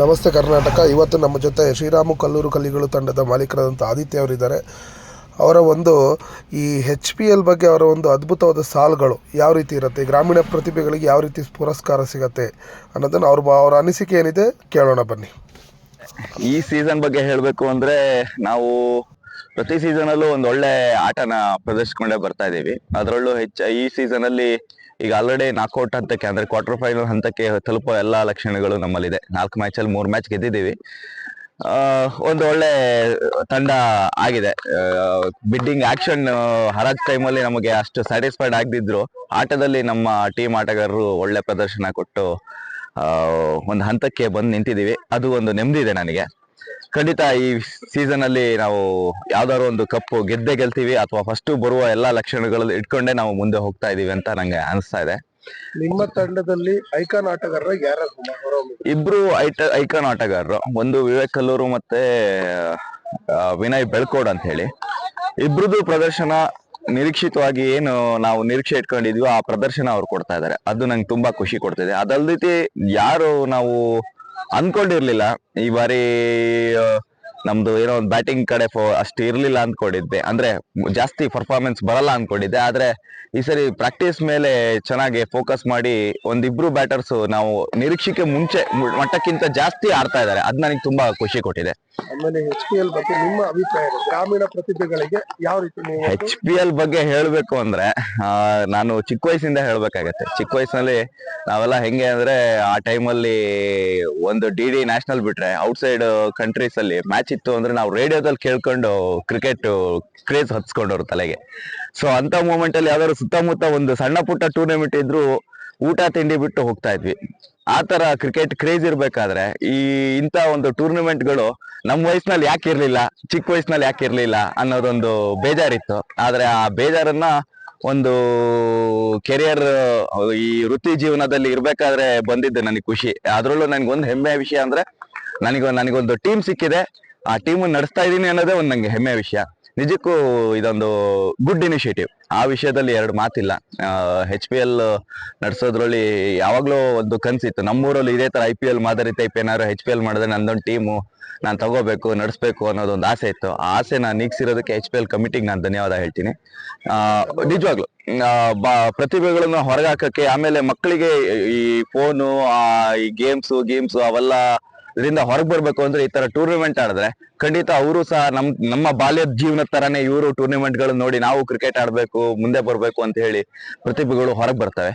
ನಮಸ್ತೆ ಕರ್ನಾಟಕ. ಇವತ್ತು ನಮ್ಮ ಜೊತೆ ಶ್ರೀರಾಮು ಕಲ್ಲೂರು ಕಲ್ಲಿಗಳು ತಂಡದ ಮಾಲೀಕರಾದಂಥ ಆದಿತ್ಯ ಅವರಿದ್ದಾರೆ. ಅವರ ಒಂದು ಈ ಹೆಚ್ ಪಿ ಎಲ್ ಬಗ್ಗೆ ಅವರ ಒಂದು ಅದ್ಭುತವಾದ ಸಾಲುಗಳು ಯಾವ ರೀತಿ ಇರುತ್ತೆ? ಗ್ರಾಮೀಣ ಪ್ರತಿಭೆಗಳಿಗೆ ಯಾವ ರೀತಿ ಪುರಸ್ಕಾರ ಸಿಗತ್ತೆ ಅನ್ನೋದನ್ನು ಅವ್ರ ಅವರ ಅನಿಸಿಕೆ ಏನಿದೆ ಕೇಳೋಣ ಬನ್ನಿ. ಈ ಸೀಸನ್ ಬಗ್ಗೆ ಹೇಳಬೇಕು ಅಂದ್ರೆ ನಾವು ಪ್ರತಿ ಸೀಸನಲ್ಲೂ ಒಂದು ಒಳ್ಳೆ ಆಟನ ಪ್ರದರ್ಶಿಸ್ಕೊಂಡೇ ಬರ್ತಾ ಇದ್ದೀವಿ. ಅದರಲ್ಲೂ ಹೆಚ್ಚ, ಈ ಸೀಸನ್ ಅಲ್ಲಿ ಈಗ ಆಲ್ರೆಡಿ ನಾಕ್ಔಟ್ ಹಂತಕ್ಕೆ ಅಂದ್ರೆ ಕ್ವಾರ್ಟರ್ ಫೈನಲ್ ಹಂತಕ್ಕೆ ತಲುಪೋ ಎಲ್ಲ ಲಕ್ಷಣಗಳು ನಮ್ಮಲ್ಲಿದೆ. ನಾಲ್ಕು ಮ್ಯಾಚ್ ಅಲ್ಲಿ ಮೂರ್ ಮ್ಯಾಚ್ ಗೆದ್ದಿದ್ದೀವಿ. ಒಂದು ಒಳ್ಳೆ ತಂಡ ಆಗಿದೆ. ಬಿಡ್ಡಿಂಗ್ ಆಕ್ಷನ್ ಹರಾಜ್ ಟೈಮಲ್ಲಿ ನಮಗೆ ಅಷ್ಟು ಸ್ಯಾಟಿಸ್ಫೈಡ್ ಆಗದಿದ್ರು. ಆಟದಲ್ಲಿ ನಮ್ಮ ಟೀಮ್ ಆಟಗಾರರು ಒಳ್ಳೆ ಪ್ರದರ್ಶನ ಕೊಟ್ಟು ಒಂದು ಹಂತಕ್ಕೆ ಬಂದು ನಿಂತಿದ್ದೀವಿ. ಅದು ಒಂದು ನೆಮ್ಮದಿ ಇದೆ ನನಗೆ. ಖಂಡಿತ ಈ ಸೀಸನ್ ಅಲ್ಲಿ ನಾವು ಯಾವ್ದಾದ್ರು ಒಂದು ಕಪ್ಪು ಗೆದ್ದೆ ಗೆಲ್ತೀವಿ ಅಥವಾ ಫಸ್ಟ್ ಬರುವ ಎಲ್ಲಾ ಲಕ್ಷಣಗಳಲ್ಲಿ ಇಟ್ಕೊಂಡೇ ನಾವು ಮುಂದೆ ಹೋಗ್ತಾ ಇದೀವಿ ಅಂತ ನಂಗೆ ಅನಿಸ್ತಾ ಇದೆ. ನಿಮ್ಮ ತಂಡದಲ್ಲಿ ಐಕಾನ್ ಆಟಗಾರರ ಯಾರು ಇಬ್ರು ಐಟ ಐಕಾನ್ ಆಟಗಾರರು. ಒಂದು ವಿವೇಕ್ ಕಲ್ಲೂರು ಮತ್ತೆ ಆ, ವಿನಯ್ ಬೆಳ್ಕೋಡ್ ಅಂತ ಹೇಳಿ. ಇಬ್ರದ್ದು ಪ್ರದರ್ಶನ ನಿರೀಕ್ಷಿತವಾಗಿ ಏನು ನಾವು ನಿರೀಕ್ಷೆ ಇಟ್ಕೊಂಡಿದ್ವಿ ಆ ಪ್ರದರ್ಶನ ಅವ್ರು ಕೊಡ್ತಾ ಇದಾರೆ. ಅದು ನಂಗೆ ತುಂಬಾ ಖುಷಿ ಕೊಡ್ತಿದೆ. ಅದಲ್ದಿತಿ ಯಾರು ನಾವು ಅನ್ಕೊಂಡಿರ್ಲಿಲ್ಲ. ಈ ಬಾರಿ ನಮ್ದು ಏನೋ ಒಂದು ಬ್ಯಾಟಿಂಗ್ ಕಡೆ ಫೋ ಅಷ್ಟು ಇರ್ಲಿಲ್ಲ ಅಂದ್ಕೊಂಡಿದ್ದೆ ಅಂದ್ರೆ ಜಾಸ್ತಿ ಪರ್ಫಾರ್ಮೆನ್ಸ್ ಬರಲ್ಲ ಅಂದ್ಕೊಂಡಿದ್ದೆ ಆದ್ರೆ ಈ ಸರಿ ಪ್ರಾಕ್ಟೀಸ್ ಮೇಲೆ ಚೆನ್ನಾಗಿ ಫೋಕಸ್ ಮಾಡಿ ಒಂದಿಬ್ರು ಬ್ಯಾಟರ್ಸ್ ನಾವು ನಿರೀಕ್ಷೆಗೆ ಮುಂಚೆ ಮಟ್ಟಕ್ಕಿಂತ ಜಾಸ್ತಿ ಆಡ್ತಾ ಇದ್ದಾರೆ. ಅದ್ ನನಗೆ ತುಂಬಾ ಖುಷಿ ಕೊಟ್ಟಿದೆ. ಆಮೇಲೆ ಎಚ್ ಪಿ ಎಲ್ ಬಗ್ಗೆ ನಿಮ್ಮ ಅಭಿಪ್ರಾಯ? ಗ್ರಾಮೀಣ ಪ್ರತಿಭೆಗಳಿಗೆ ಯಾವ ರೀತಿ ಎಚ್ ಪಿ ಎಲ್ ಬಗ್ಗೆ ಹೇಳಬೇಕು ಅಂದ್ರೆ ನಾನು ಚಿಕ್ಕ ವಯಸ್ಸಿಂದ ಹೇಳ್ಬೇಕಾಗತ್ತೆ. ಚಿಕ್ಕ ವಯಸ್ಸಿನಲ್ಲಿ ನಾವೆಲ್ಲ ಹೆಂಗೆ ಅಂದ್ರೆ, ಆ ಟೈಮಲ್ಲಿ ಒಂದು ಡಿ ಡಿ ನ್ಯಾಷನಲ್ ಬಿಟ್ರೆ ಔಟ್ಸೈಡ್ ಕಂಟ್ರೀಸ್ ಅಲ್ಲಿ ಮ್ಯಾಚ್ ಇತ್ತು ಅಂದ್ರೆ ನಾವು ರೇಡಿಯೋದಲ್ಲಿ ಕೇಳ್ಕೊಂಡು ಕ್ರಿಕೆಟ್ ಕ್ರೇಜ್ ಹತ್ಸ್ಕೊಂಡವ್ರು ತಲೆಗೆ. ಸೊ ಅಂತ ಮೂಮೆಂಟ್ ಅಲ್ಲಿ ಯಾವ್ದಾದ್ರು ಸುತ್ತಮುತ್ತ ಒಂದು ಸಣ್ಣ ಪುಟ್ಟ ಟೂರ್ನಮೆಂಟ್ ಇದ್ರು ಊಟ ತಿಂಡಿ ಬಿಟ್ಟು ಹೋಗ್ತಾ ಇದ್ವಿ. ಆ ತರ ಕ್ರಿಕೆಟ್ ಕ್ರೇಜ್ ಇರ್ಬೇಕಾದ್ರೆ ಈ ಇಂತ ಒಂದು ಟೂರ್ನಮೆಂಟ್ಗಳು ನಮ್ಮ ವಯಸ್ಸಿನಲ್ಲಿ ಯಾಕೆ ಇರ್ಲಿಲ್ಲ, ಚಿಕ್ಕ ವಯಸ್ಸಿನಲ್ಲಿ ಯಾಕೆ ಇರ್ಲಿಲ್ಲ ಅನ್ನೋದೊಂದು ಬೇಜಾರಿತ್ತು. ಆದ್ರೆ ಆ ಬೇಜಾರನ್ನ ಒಂದು ಕೆರಿಯರ್ ಈ ವೃತ್ತಿ ಜೀವನದಲ್ಲಿ ಇರ್ಬೇಕಾದ್ರೆ ಬಂದಿದ್ದು ನನಗೆ ಖುಷಿ. ಅದ್ರಲ್ಲೂ ನನಗೊಂದು ಹೆಮ್ಮೆಯ ವಿಷಯ ಅಂದ್ರೆ ನನಗೆ ನನಗೊಂದು ಟೀಮ್ ಸಿಕ್ಕಿದೆ. ಆ ಟೀಮ್ ನಡೆಸ್ತಾ ಇದ್ದೀನಿ ಅನ್ನೋದೇ ಒಂದು ನಂಗೆ ಹೆಮ್ಮೆಯ ವಿಷಯ. ನಿಜಕ್ಕೂ ಇದೊಂದು ಗುಡ್ ಇನಿಷಿಯೇಟಿವ್. ಆ ವಿಷಯದಲ್ಲಿ ಎರಡು ಮಾತಿಲ್ಲ. ಹೆಚ್ ಪಿ ಎಲ್ ನಡೆಸೋದ್ರಲ್ಲಿ ಯಾವಾಗಲೂ ಒಂದು ಕನ್ಸಿತ್ತು. ನಮ್ಮೂರಲ್ಲಿ ಇದೇ ತರ ಐ ಪಿ ಎಲ್ ಮಾದರಿ ಟೈಪ್ ಏನಾದ್ರು ಹೆಚ್ ಪಿ ಎಲ್ ಮಾಡಿದ್ರೆ ನಂದೊಂದು ಟೀಮು ನಾನು ತಗೋಬೇಕು, ನಡೆಸ್ಬೇಕು ಅನ್ನೋದೊಂದು ಆಸೆ ಇತ್ತು. ಆ ಆಸೆ ನಾನು ನೀಗಿಸಿರೋದಕ್ಕೆ ಎಚ್ ಪಿ ಎಲ್ ಕಮಿಟಿಗೆ ನಾನು ಧನ್ಯವಾದ ಹೇಳ್ತೀನಿ. ನಿಜವಾಗ್ಲು ಬಾ, ಪ್ರತಿಭೆಗಳನ್ನು ಹೊರಗಾಕಕ್ಕೆ ಆಮೇಲೆ ಮಕ್ಕಳಿಗೆ ಈ ಫೋನು ಈ ಗೇಮ್ಸು ಗೇಮ್ಸು ಅವೆಲ್ಲ ಇದರಿಂದ ಹೊರಗೆ ಬರ್ಬೇಕು ಅಂದ್ರೆ ಈ ತರ ಟೂರ್ನಮೆಂಟ್ ಆಡಿದ್ರೆ ಖಂಡಿತ ಅವರು ಸಹ ನಮ್ ನಮ್ಮ ಬಾಲ್ಯದ ಜೀವನದ ತರಾನೇ ಇವರು ಟೂರ್ನಮೆಂಟ್ಗಳು ನೋಡಿ ನಾವು ಕ್ರಿಕೆಟ್ ಆಡ್ಬೇಕು ಮುಂದೆ ಬರ್ಬೇಕು ಅಂತ ಹೇಳಿ ಪ್ರತಿಭೆಗಳು ಹೊರಗೆ ಬರ್ತವೆ.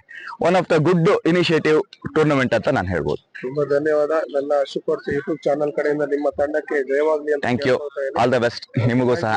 One of the good initiative tournament ಅಂತ ನಾನು ಹೇಳ್ಬೋದು. ತುಂಬಾ ಧನ್ಯವಾದ. ನನ್ನ ಅಶುಕೋರ್ಸ್ ಯೂಟ್ಯೂಬ್ ಚಾನಲ್ ಕಡೆಯಿಂದ ನಿಮ್ಮ ತಂಡಕ್ಕೆ ಜಯವಾಗ್ಲಿ thank you all the best ನಿಮಗೂ ಸಹ.